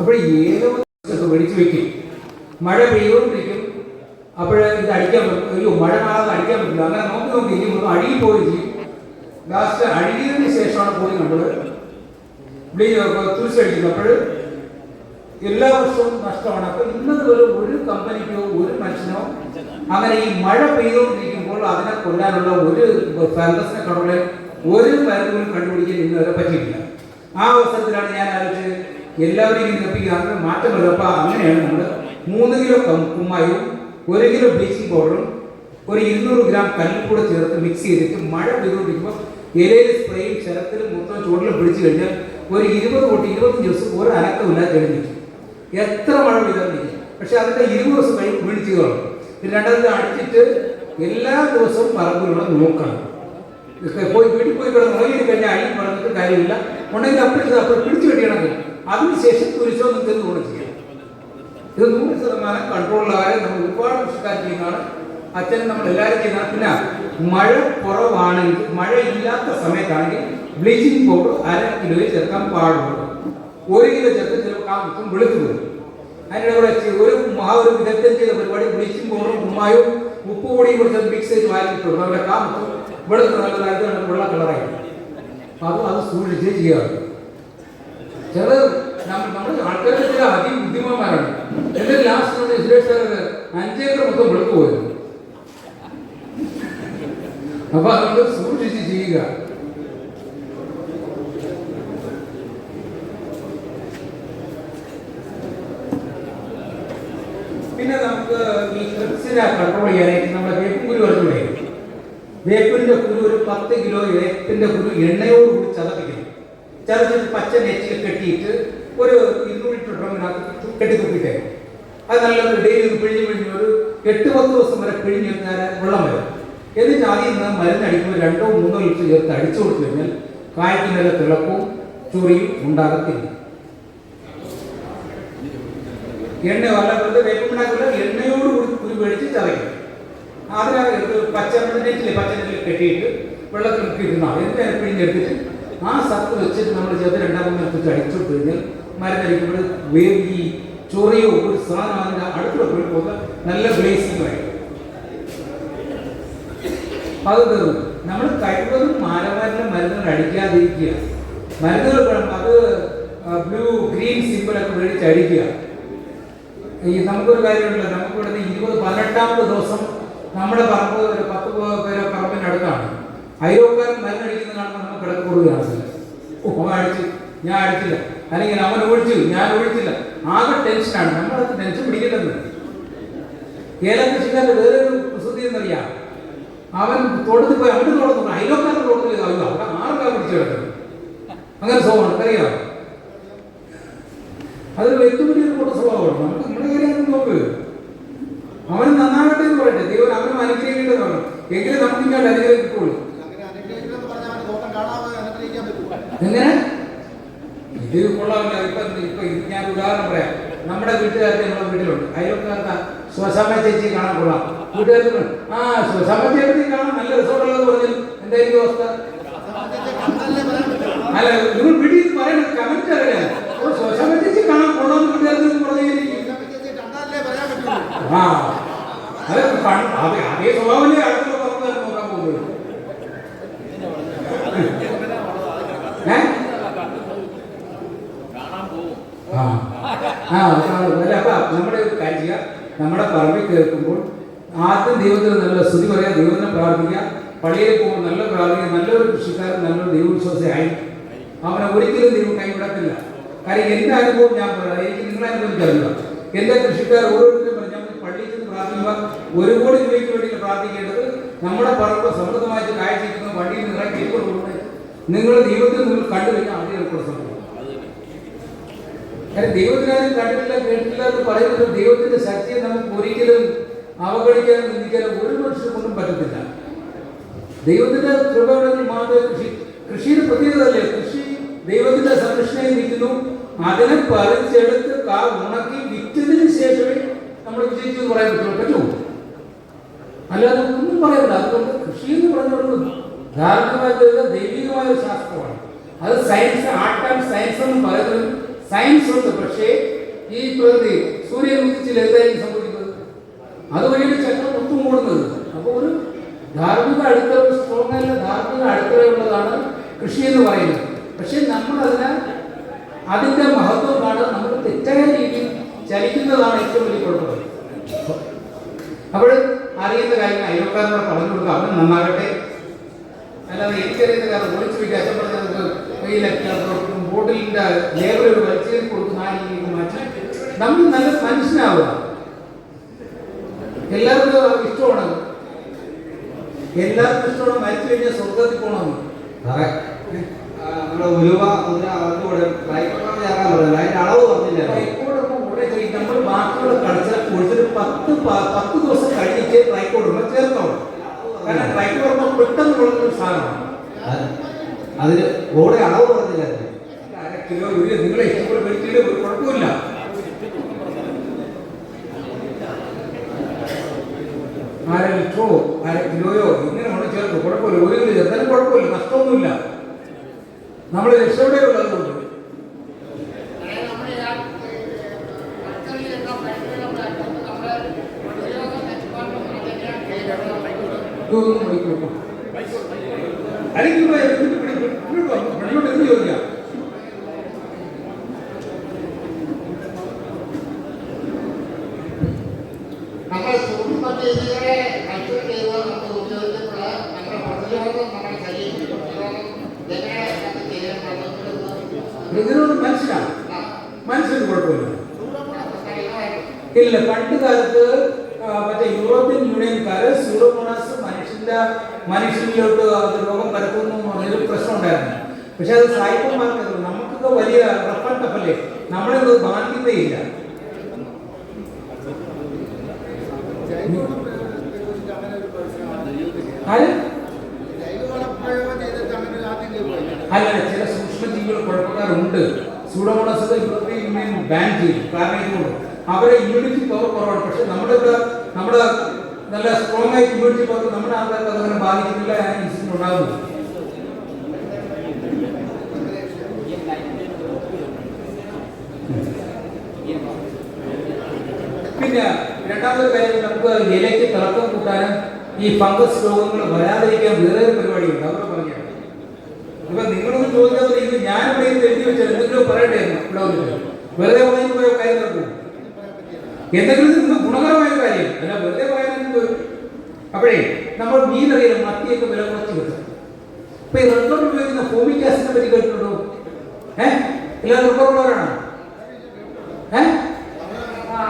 അപ്പോൾ ഏതോ മേടിച്ച് വെക്കും. മഴ പെയ്തുകൊണ്ടിരിക്കും. അപ്പോൾ ഇത് അടിക്കാൻ പറ്റും അയ്യോ മഴ മാറാതെ അടിക്കാൻ പറ്റില്ല. അങ്ങനെ നോക്കി നോക്കി ഇരിക്കും. അഴുകി പോയി ചെയ്യും. ലാസ്റ്റ് അഴുകിയതിന് ശേഷമാണ് പോയി നമ്മൾ അപ്പോൾ എല്ലാ വർഷവും നഷ്ടമാണ്. അപ്പൊ ഇന്നത് വരെ ഒരു കമ്പനിക്കോ ഒരു മനുഷ്യനോ അങ്ങനെ ഈ മഴ പെയ്തുകൊണ്ടിരിക്കുമ്പോൾ അതിനെ കൊല്ലാനുള്ള ഒരു ഫംഗസിനെ കണ്ടുള്ള ഒരു മരുന്നുകളും കണ്ടുപിടിക്കാൻ ഇന്നുവരെ പറ്റിയിട്ടില്ല. ആ അവസരത്തിലാണ് ഞാൻ ആലോചിച്ച് എല്ലാവരെയും നിർപ്പിക്കുക അങ്ങനെ മാറ്റം വരും അപ്പൊ അങ്ങനെയാണ് നമ്മൾ മൂന്ന് കിലോ കുമ്മായും ഒരു കിലോ ബ്ലീച്ചിങ് പൗഡറും ഒരു ഇരുന്നൂറ് ഗ്രാം കല്ലും കൂടെ ചേർത്ത് മിക്സ് ചെയ്തിട്ട് മഴ പെയ്തുകൊണ്ടിരിക്കുമ്പോൾ ഇലയിൽ സ്പ്രേയും ശരത്തിലും മൊത്തം ചുവടിലും പിടിച്ചു കഴിഞ്ഞാൽ ഒരു ഇരുപത് തൊട്ട് ഇരുപത്തഞ്ച് ദിവസം ഒരു അനക്കമില്ലാതെ തെളിഞ്ഞിരിക്കും എത്ര മഴ പെയ്താലും പക്ഷെ അതിന്റെ ഇരുപത് ദിവസം കഴിയും കാണും പിന്നെ രണ്ടാമത് അടിച്ചിട്ട് എല്ലാ ദിവസവും പറമ്പിലുള്ള നോക്കണം. പോയി വീട്ടിൽ പോയി കിടന്ന് ഉറങ്ങി കഴിഞ്ഞാൽ അഴിയും പറഞ്ഞിട്ട് കാര്യമില്ല. ഉണ്ടെങ്കിൽ അപ്പോൾ അപ്പോൾ പിടിച്ചു കെട്ടിയണമെങ്കിൽ അതിനുശേഷം കുരിശോ നിങ്ങൾക്ക് ഗുണം ചെയ്യാം. ഇത് നൂറ് ശതമാനം കൺട്രോളിലായ നമ്മൾ ഒരുപാട് കൃഷിക്കാർ ചെയ്യുന്നതാണ്. അച്ഛൻ നമ്മൾ എല്ലാവരും ചെയ്യുന്ന പിന്നെ മഴ കുറവാണെങ്കിൽ മഴ ഇല്ലാത്ത സമയത്താണെങ്കിൽ ബ്ലീച്ചിങ് പൗഡർ അര കിലോയിൽ ചേർക്കാൻ പാടുള്ളൂ. ഒരു കിലോ ചേർത്ത് ചിലപ്പോൾ ആ മുഖം വെളുത്തു വരും അതിന്റെ കൂടെ ഒരു ആ ഒരു വിദഗ്ധൻ ചെയ്ത പരിപാടി ബ്ലീച്ചിങ് പൗഡറും ഉമ്മായും ഉപ്പ് പൊടിയും കൂടി ചേർത്ത് മിക്സ് ചെയ്ത് വാരിയിട്ടുള്ളൂ നമ്മുടെ കാമത്തും വെളുത്ത് നല്ലതായിട്ട് നല്ല വെള്ള കളറായി അത് അത് സൂക്ഷിച്ച് ചെയ്യാറ് ചില നമ്മൾ ആൾക്കാരുടെ ചില അതിബുദ്ധിമാന്മാരാണ് എന്റെ ലാസ്റ്റ് സുരേഷ് അഞ്ചേക്കർ മൊത്തം വെളുത്തു പോയത്. അപ്പൊ അതുകൊണ്ട് സൂക്ഷിച്ച് ചെയ്യുക പിന്നെ നമുക്ക് ഈ ട്രിപ്സിനെ കൺട്രോൾ ചെയ്യാനായിട്ട് നമ്മുടെ വേപ്പും കുരു വേപ്പിന്റെ കുരു ഒരു പത്ത് കിലോ വേപ്പിന്റെ കുരു എണ്ണയോടുകൂടി ചതച്ചിട്ട് പച്ച നെറ്റിൽ കെട്ടിയിട്ട് ഒരു ഇരുന്നൂറ് ലിറ്റർ ഡ്രമ്മിനകത്ത് കെട്ടി തുപ്പിട്ടേ അത് നല്ല ഡെയിലി പിഴിഞ്ഞ് പിഴിഞ്ഞ് ഒരു എട്ട് പത്ത് ദിവസം വരെ പിഴിഞ്ഞ് കഴിഞ്ഞാൽ വെള്ളം വരും. എന്നിട്ട് ആദ്യം നിന്ന് മരുന്നടിക്കുമ്പോൾ രണ്ടോ മൂന്നോ ലിറ്റർ ചേർത്ത് അടിച്ചു കൊടുത്തു കഴിഞ്ഞാൽ കായ്ക്ക് നല്ല തിളക്കവും ചൊറിയും ഉണ്ടാകത്തില്ല. എണ്ണ വല്ല വെറുതെ എണ്ണയോട് കൂടി കുരു മേടിച്ച് ചതയ്ക്കും. അതിനകത്ത് പച്ച നെറ്റിൽ പച്ച നെറ്റിൽ കെട്ടിയിട്ട് വെള്ളത്തിൽ ഇരുന്നാൽ അതിനെ പിഴിഞ്ഞെടുത്തിട്ട് ആ സത്ത് വെച്ചിട്ട് നമ്മൾ ചേർത്ത് രണ്ടാം മൂന്ന് എടുത്തിട്ട് കഴിഞ്ഞാൽ മരുന്നടിക്കുമ്പോൾ വേവ് ഈ ചൊറിയോ ഒരു സാധനം അതിന്റെ അടുത്തുള്ള പോയി നല്ല ബ്ലേസിംഗ് ആയി അത് തീർന്നു. നമ്മൾ കഴിവതും മാരമാരുടെ മരുന്നുകൾ അടിക്കാതിരിക്കുക. മരുന്നുകൾ അത് ബ്ലൂ ഗ്രീൻ സിമ്പിളൊക്കെ മേടിച്ച് അടിക്കുക. ഈ നമുക്കൊരു കാര്യമുണ്ടല്ലോ. നമുക്ക് ഇവിടുന്ന് ഇരുപത് പതിനെട്ടാമത്തെ ദിവസം നമ്മുടെ പറമ്പ് ഒരു പത്ത് പേരെ പറമ്പിന്റെ അടുത്താണ് അയൽവക്കാരൻ മരുന്നടിക്കുന്ന കാണുമ്പോൾ നമുക്ക് കിടക്കൂടുക കാണത്തില്ല ഓ അടിച്ചു ഞാൻ അടിച്ചില്ല. അല്ലെങ്കിൽ അവൻ ഒഴിച്ചു ഞാൻ ഒഴിച്ചില്ല. ആകെ ടെൻഷനാണ് നമ്മളത് ടെൻഷൻ പിടിക്കില്ലെന്ന് ഏല കൃഷിക്കാരുടെ വേറൊരു പ്രസിദ്ധി എന്നറിയാം. അവൻ തൊടുത്ത് പോയി അവിടെ തോട്ടത്തിൽ അയൽവക്കാരൻ തോട്ടത്തിൽ അയ്യോ അവിടെ ആർക്കാ പിടിച്ചു കിടക്കുന്നത് അങ്ങനെ സോമാണ് അറിയാം അതൊരു വ്യക്തിപരമായ ഒരു കൂട്ട സ്വഭാവമാണ് നമുക്ക് നമ്മുടെ കാര്യം നോക്ക് അവൻ നന്നാകട്ടെ എന്ന് പറയട്ടെ ദൈവം അവനും അനുഗ്രഹിക്കേണ്ടത് വേണം എങ്കിലും നമുക്ക് ഇങ്ങോട്ട് അനുഗ്രഹം കിട്ടുള്ളൂ അങ്ങനെ അനുഗ്രഹിക്കണമെന്ന് പറഞ്ഞാൽ അവന് തോട്ടം കാണാതെ അനുഗ്രഹിക്കാൻ പറ്റുമോ? എങ്ങനെ ഇത് കൊള്ളാമില്ല ഇപ്പൊ ഇപ്പൊ ഇത് ഞാൻ ഒരു ഉദാഹരണം പറയാം നമ്മുടെ വീട്ടുകാർക്ക് നമ്മുടെ വീട്ടിലുണ്ട് അയൽക്കാർക്ക് സ്വസമ ചേച്ചി കാണാൻ കൊള്ളാം. കൂട്ടുകാർക്ക് ആ സ്വസമ ചേച്ചി കാണാൻ നല്ല റിസോർട്ടുള്ളത് പറഞ്ഞാൽ എന്തായിരിക്കും അവസ്ഥ? അല്ല നിങ്ങൾ പിടി പറയുന്ന കമന്റ് അറിയാം സ്വസമ ചേച്ചി കാണാൻ കൊള്ളാം കൂട്ടുകാർക്ക് പറ്റുമോ? ആ. അത് അതേ സ്വഭാവമല്ലേ അടുത്തുള്ള പുറത്ത് നോക്കാൻ പോകുന്നത്? ആ. ആ അപ്പൊ നമ്മുടെ ഒരു കാര്യം ചെയ്യുക നമ്മുടെ പറമ്പിൽ കേൾക്കുമ്പോൾ ആദ്യം ദൈവത്തിന് നല്ല സ്തുതി പറയാം ദൈവത്തിനെ പ്രാർത്ഥിക്കുക. പള്ളിയിൽ പോകുമ്പോൾ നല്ല പ്രാർത്ഥിക്കുക നല്ലൊരു കൃഷിക്കാരൻ നല്ലൊരു ദൈവവിശ്വാസിയായി അവനെ ഒരിക്കലും ദൈവം കൈവിടത്തില്ല. കാര്യം എന്റെ അനുഭവം ഞാൻ പറയാം എനിക്ക് നിങ്ങളെ അനുഭവം എനിക്കറിയില്ല എന്റെ കൃഷിക്കാർ ഓരോരുത്തരും പറഞ്ഞു ഞാൻ പള്ളിയിൽ നിന്ന് പ്രാർത്ഥിക്കുക ഒരു കോടി രൂപയ്ക്ക് വേണ്ടി പ്രാർത്ഥിക്കേണ്ടത് നമ്മുടെ പറമ്പ് സമൃദ്ധമായിട്ട് കാഴ്ചയ്ക്കുന്ന വണ്ടിയിൽ നിന്ന് ഇറക്കി നിങ്ങൾ ദൈവത്തിൽ നിങ്ങൾ കണ്ടു അതിനെ സംഭവം കാരണം ദൈവത്തിനാരും കണ്ടിട്ടില്ല കേട്ടില്ല എന്ന് പറയുന്നത് ദൈവത്തിന്റെ ശക്തിയെ നമുക്ക് ഒരിക്കലും അവഗണിക്കാനും നിന്ദിക്കാനും ഒരു മനുഷ്യർ കൊണ്ടും പറ്റത്തില്ല. ദൈവത്തിന്റെ കൃപകളിൽ മാത്രമേ കൃഷി കൃഷിയുടെ പ്രത്യേകതയല്ലേ കൃഷി ദൈവത്തിന്റെ സംരക്ഷണയിൽ നിൽക്കുന്നു. അതിനെ പറിച്ചെടുത്ത് കാ ഉണക്കി വിറ്റതിന് ശേഷമേ നമ്മൾ വിജയിച്ചു എന്ന് പറയാൻ പറ്റുള്ളൂ. പറ്റുമോ അല്ലാതെ ഒന്നും പറയണ്ട. അതുകൊണ്ട് കൃഷി എന്ന് പറഞ്ഞുകൊണ്ട് ധാർമ്മികമായിട്ടുള്ള ദൈവികമായ ഒരു ശാസ്ത്രമാണ്. അത് സയൻസ് ആർട്ട് ആൻഡ് സയൻസ് എന്ന് പറയുന്നത് സയൻസ് ഉണ്ട് പക്ഷേ ഈ പ്രകൃതി സൂര്യൻ ഉദിച്ചിൽ എന്തായിരിക്കും സംഭവിക്കുന്നത് അതുവഴിയാണ് ചക്രം ഒത്തും കൂടുന്നത് അപ്പോൾ ഒരു ധാർമ്മിക അടിത്തറ സ്ട്രോങ് അല്ല ധാർമ്മിക അടിത്തറയുള്ളതാണ് കൃഷി എന്ന് പറയുന്നത്. പക്ഷേ നമ്മൾ അതിനെ അതിന്റെ മഹത്വം കാണാൻ നമ്മൾ തെറ്റായ രീതിയിൽ ചലിക്കുന്നതാണ് ഏറ്റവും വലിയ കുഴപ്പം. അപ്പോൾ അറിയുന്ന കാര്യങ്ങൾ അയൽക്കാരനോട് പറഞ്ഞു കൊടുക്കുക അവൻ നന്നാകട്ടെ. അല്ലാതെ എനിക്കറിയുന്ന കാരണം ഒളിച്ചു വയ്ക്കുക അച്ഛൻ പറഞ്ഞത് വെയിലൊക്കെ ബോട്ടിലിന്റെ ലേബറുകൾ വലിച്ചേറി കൊടുക്കുന്ന ആ രീതിയിൽ മാറ്റി നമ്മൾ നല്ല മനുഷ്യനാവുക. എല്ലാവർക്കും ഇഷ്ടമാണ്. എല്ലാവർക്കും ഇഷ്ടമാണ് മരിച്ചു കഴിഞ്ഞാൽ സ്വർഗത്തിൽ പോകണം നമ്മുടെ ഉലുവ മുദ്ര അവർക്ക് കൂടെ ഫ്ലൈറ്റ് ചേർക്കാൻ പറഞ്ഞില്ല. അതിന്റെ അളവ് പറഞ്ഞില്ല. നമ്മൾ ബാക്കിയുള്ള കൾച്ചർ കൊടുത്തിട്ട് പത്ത് പത്ത് ദിവസം കഴിഞ്ഞിട്ട് ട്രൈക്കോഡർമ ചേർത്തോളൂ കാരണം ട്രൈക്കോടുമ്പോൾ പെട്ടെന്ന് കൊടുക്കുന്ന സാധനമാണ്. കൂടെ അളവ് പറഞ്ഞില്ലായിരുന്നു അര കിലോ ഒരു നിങ്ങളെ ഇഷ്ടംപോലെ മേടിച്ചിട്ട് ഒരു കുഴപ്പമില്ല അര ലിറ്ററോ അര കിലോയോ ഇങ്ങനെ നമ്മൾ ചേർത്ത് കുഴപ്പമില്ല. ഒരു കിലോ ചേർത്താലും കുഴപ്പമില്ല നഷ്ടമൊന്നുമില്ല നമ്മൾ രക്ഷയുടെ ഉള്ളതുകൊണ്ട് അല്ലെങ്കിൽ ഇവിടെ ഇവിടെ ഇവിടെ ഇവിടെ വാ, ഇവിടെ എന്ത് ചോദിക്കാം നമ്മൾ സൂക്ഷ്മ ജീവികളെ കൾച്ചർ ചെയ്ത് നമ്മൾ ഉപയോഗിക്കുമ്പോൾ നമ്മുടെ പ്രതിരോധം നമ്മുടെ ശരീരത്തിൽ പ്രതിരോധം എങ്ങനെ അത് ചെയ്യാൻ പറ്റുന്നത് പ്രതിരോധം മനുഷ്യനാണ് മനുഷ്യന് കുഴപ്പമില്ല. സൂര്യപ്രകാശം ഇല്ല പണ്ട് കാലത്ത് ആ, മറ്റേ യൂറോപ്യൻ യൂണിയൻകാര് സൂഡോമോണാസ് മനുഷ്യന്റെ മനുഷ്യനിലോട്ട് അത് രോഗം പരത്തുന്നു എന്ന് പറഞ്ഞൊരു പ്രശ്നം ഉണ്ടായിരുന്നു. പക്ഷെ അത് സായിപ്പന്മാർക്ക് നമുക്കൊക്കെ വലിയ റഫൻ ടഫല്ലേ നമ്മളത് ബാധിക്കുന്നേയില്ല ജൈവവളം പ്രയോഗിച്ചിട്ട് അങ്ങനെ ഒരു പരിശ്രമം ആര് ജൈവവളം പ്രയോഗം ചെയ്തിട്ട് അങ്ങനെ ഒരു ആദ്യം കേൾക്കില്ല അല്ല ചില സൂക്ഷ്മജീവികൾ കുഴപ്പക്കാരുണ്ട്. സൂഡോമോണസ് യൂറോപ്യൻ ബാൻ ചെയ്യും. കാരണം ഇതുകൊണ്ട് അവരെ ഇമ്മ്യൂണിറ്റി പവർ കുറവാണ്. പക്ഷെ നമ്മുടെ ഇവിടെ നമ്മുടെ നല്ല സ്ട്രോങ് ആയിട്ട് ഇമ്മ്യൂണിറ്റി പവർ നമ്മുടെ ആൾക്കാർക്ക് അതങ്ങനെ ബാധിക്കുന്നില്ല ആ ഉണ്ടാകുന്നു. പിന്നെ രണ്ടാമത്തെ കാര്യം നമുക്ക് ഇലയ്ക്ക് തിളക്കം കൂട്ടാനും ഈ ഫംഗസ് രോഗങ്ങൾ വരാതിരിക്കാൻ വേറെ പരിപാടിയുണ്ട്. അവർ പറഞ്ഞു ഇപ്പൊ നിങ്ങളൊന്നും ചോദിക്കാതെ ഇത് ഞാൻ ഇവിടെ എഴുതി വെച്ചാൽ എന്തെങ്കിലും പറയട്ടെ വെറുതെ പോയ കാര്യം നടക്കും എന്തെങ്കിലും ഇത് ഗുണകരമായ കാര്യം. അല്ല വെറുതെ പറയാനൊന്നും അപ്പോഴേ നമ്മൾ മീനറിയാം മത്തിയൊക്കെ വില കുറച്ച് കിട്ടും. ഈ ഉപയോഗിക്കുന്ന ഫോമിക് ആസിഡിനെ പറ്റി കേട്ടിട്ടുണ്ടോ? ഏഹ് എല്ലാം ഏഹ്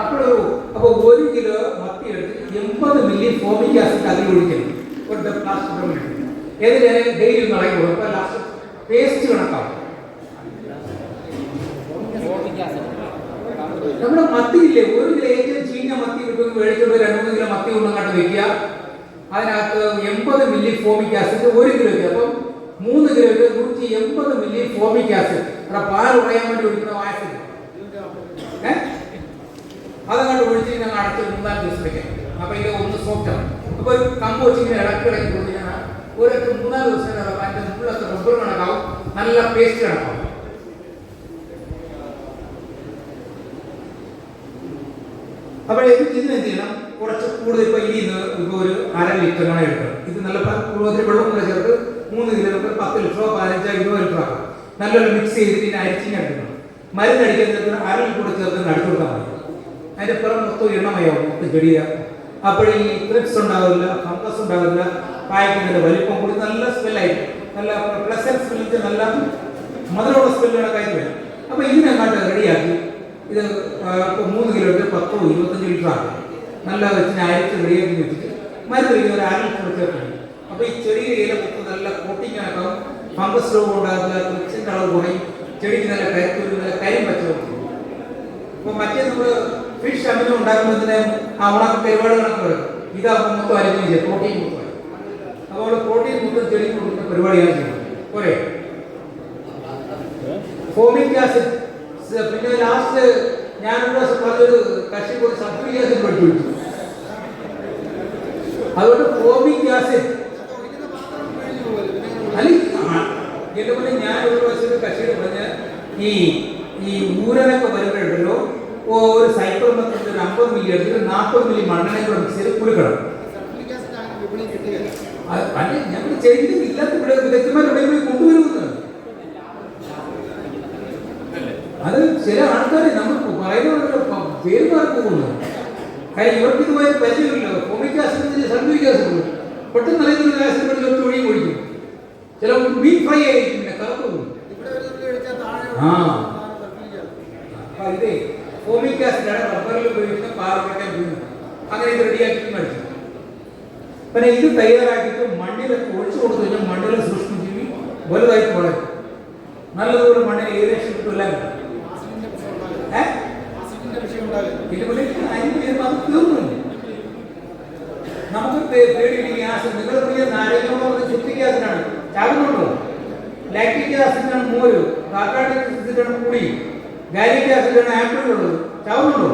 അപ്പോഴൊരു അപ്പൊ ഒരു കിലോ മത്തി എടുത്ത് എൺപത് മില്ലി ഫോമിക് ആസിഡ് അതിൽ ഒഴിക്കണം. ഒരു ഡെയിലി നടക്കുള്ളൂ അപ്പൊ പേസ്റ്റ് കണക്കാവും. നമ്മുടെ മത്തിയില്ലേ ഒരു കിലോ ഏറ്റവും ചീഞ്ഞ മത്തി കിട്ടുമെന്ന് മേടിച്ചോണ്ട് രണ്ട് മൂന്ന് കിലോ മത്തി കൊണ്ടങ്ങോട്ട് വെക്കുക. അതിനകത്ത് എൺപത് മില്ലി ഫോമിക് ആസിഡ് ഒരു കിലോയ്ക്ക് അപ്പം മൂന്ന് കിലോയ്ക്ക് നൂറ്റി എൺപത് മില്ലി ഫോമിക് ആസിഡ്. അവിടെ പാൽ ഉടയാൻ വേണ്ടി ഒഴിക്കുന്ന ആസിഡ്. അതങ്ങോട്ട് ഒഴിച്ച് ഞങ്ങൾ അടച്ച് മൂന്നാൽ ദിവസം വെക്കാം. അപ്പൊ ഇത് ഒന്ന് സോഫ്റ്റ് ആണ് അപ്പൊ ഒരു കമ്പ് വെച്ച് ഇങ്ങനെ കൊടുത്ത് കഴിഞ്ഞാൽ ഒരൊക്കെ മൂന്നാൽ ദിവസം അതിന്റെ മുള്ളൊക്കെ റബ്ബർ കണക്കാവും നല്ല പേസ്റ്റ് കണക്കാവും അപ്പോൾ ഇത് ഇതിന് എന്ത് ചെയ്യണം? കുറച്ച് കൂടുതൽ ഇപ്പോൾ ഇനി ഇത് ഇപ്പോൾ ഒരു അര ലിറ്റർ ആണ് എടുക്കണം. ഇത് നല്ല കൂടുതൽ വെള്ളം കൂടെ ചേർത്ത് മൂന്ന് കിലോ നമുക്ക് പത്ത് ലിറ്ററോ പതിനഞ്ചോ ഇരുപത് ലിറ്ററോ ആക്കാം. നല്ലൊരു മിക്സ് ചെയ്തിട്ട് ഇതിനെ അരിച്ചിങ്ങനെ എടുക്കണം. മരുന്ന് അടിക്കാൻ ചേർത്ത് അര കൂടെ ചേർത്ത് അടിച്ചു കൊടുത്താൽ മതി. അതിന്റെ പുറം മൊത്തം എണ്ണമയാവും മൊത്തം ചെടിയ അപ്പോൾ ഈ ക്രിപ്സ് ഉണ്ടാവില്ല ഫംഗസ് ഉണ്ടാവില്ല നല്ല വലിപ്പം കൂടി നല്ല സ്മെല്ലായിട്ട് നല്ല പ്ലസന്റ് സ്മെല്ലിച്ച് നല്ല മധുരമുള്ള സ്മെല്ലുകളൊക്കെ കായ്ക്ക് വരും അപ്പോൾ ഇതിനെങ്ങാട്ട് റെഡിയാക്കി. ഇത് മൂന്ന് കിലോ എടുത്ത് പത്തോ ഇരുപത്തഞ്ച് ലിറ്റർ ആക്കും നല്ല വെച്ചിന് അരിച്ച് റെഡിയാക്കി വെച്ചിട്ട് മരുന്ന് കഴിക്കുന്ന ഒരു അര ലിറ്റർ ചേർക്കണം അപ്പോൾ ഈ ചെറിയ ഇല മൊത്തം നല്ല കോട്ടിങ് ആക്കാം ഫംഗസ് രോഗം ഉണ്ടാക്കുക ക്രിപ്സിന്റെ അളവ് കുറയും. ചെടിക്ക് നല്ല കരുത്തൊരു നല്ല കരിയും പച്ചവും കൊടുക്കും ഇപ്പൊ മറ്റേ നമ്മൾ ഫിഷ് അമിനം ഉണ്ടാക്കുമ്പോഴത്തേന് ആ ഉണക്ക ഒരുപാട് കണക്ക് വരും. ഇതാകുമ്പോൾ മൊത്തം അരിഞ്ഞു പ്രോട്ടീൻ മൊത്തം. അപ്പോൾ പ്രോട്ടീൻ കൂടുതൽ ചെളി കൊടുക്കുന്ന പരിപാടിയാണ് ചെയ്യുന്നത്. പോരെ? Formic acid. പിന്നെ ലാസ്റ്റ് ഞാൻ പറഞ്ഞൊരു കക്ഷി പോയി സൾഫ്യൂരിക് ആസിഡ് പഠിച്ചു. അതുകൊണ്ട് ഫോമിക് ആസിഡ്. എന്റെ പോലെ ഞാൻ ഒരു പ്രാവശ്യം കക്ഷിയുടെ പറഞ്ഞ ഈ ഈ ഊരനൊക്കെ വരുമ്പോഴുണ്ടല്ലോ ഒരു മില്ലി എടുത്തിട്ട് നാൽപ്പത് മില്ലി മണ്ണെണ്ണ മിക്സ് ചെയ്ത് കുലുക്കണം അത് അല്ല ഞങ്ങൾ ചെയ്ത് ഇല്ലാത്ത ഇവിടെ വിദഗ്ധന്മാരുടെ കൊണ്ടുവരുന്നത് അത് ചില ആൾക്കാരെ നമ്മൾ പറയുന്നവരുടെ പേര് മാറി പോകുന്നു കാര്യം ഇവർക്ക് ഇതുമായി പരിചയമില്ല ഫോമിക് ആസിഡിന് സൾഫ്യൂരിക് ആസിഡ് പെട്ടെന്ന് അറിയുന്ന ആസിഡ് ഒറ്റ ഒഴിയും ഒഴിക്കും ചില മീൻ ഫ്രൈ ആയിരിക്കും കറുപ്പ് ആ. ഇതേ ഫോമിക് ആസിഡാണ് റബ്ബറിൽ ഉപയോഗിക്കുന്ന ഉപയോഗിക്കുന്നത് അങ്ങനെ ഇത് റെഡിയാക്കി മേടിച്ചു പിന്നെ ഇത് തയ്യാറാക്കിയിട്ട് മണ്ണിൽ ഒഴിച്ചു കൊടുത്തു കഴിഞ്ഞാൽ മണ്ണിൽ സൂക്ഷ്മജീവി വലുതായി വളരും നല്ലതുപോലെ മണ്ണിൽ ഏകദേശം കിട്ടില്ല നമുക്ക് പേ- പേടിയില്ല ഈ ആസിഡ് നിങ്ങൾ പ്രിയ നാരങ്ങ സിട്രിക് ആസിഡാണ് ചാകുന്നുണ്ടോ? ലാക്ടിക് ആസിഡാണ് മോര്. ഗാലിക് ആസിഡാണ് ആപ്പിൾ ഉള്ളത്. ചാവുന്നുണ്ടോ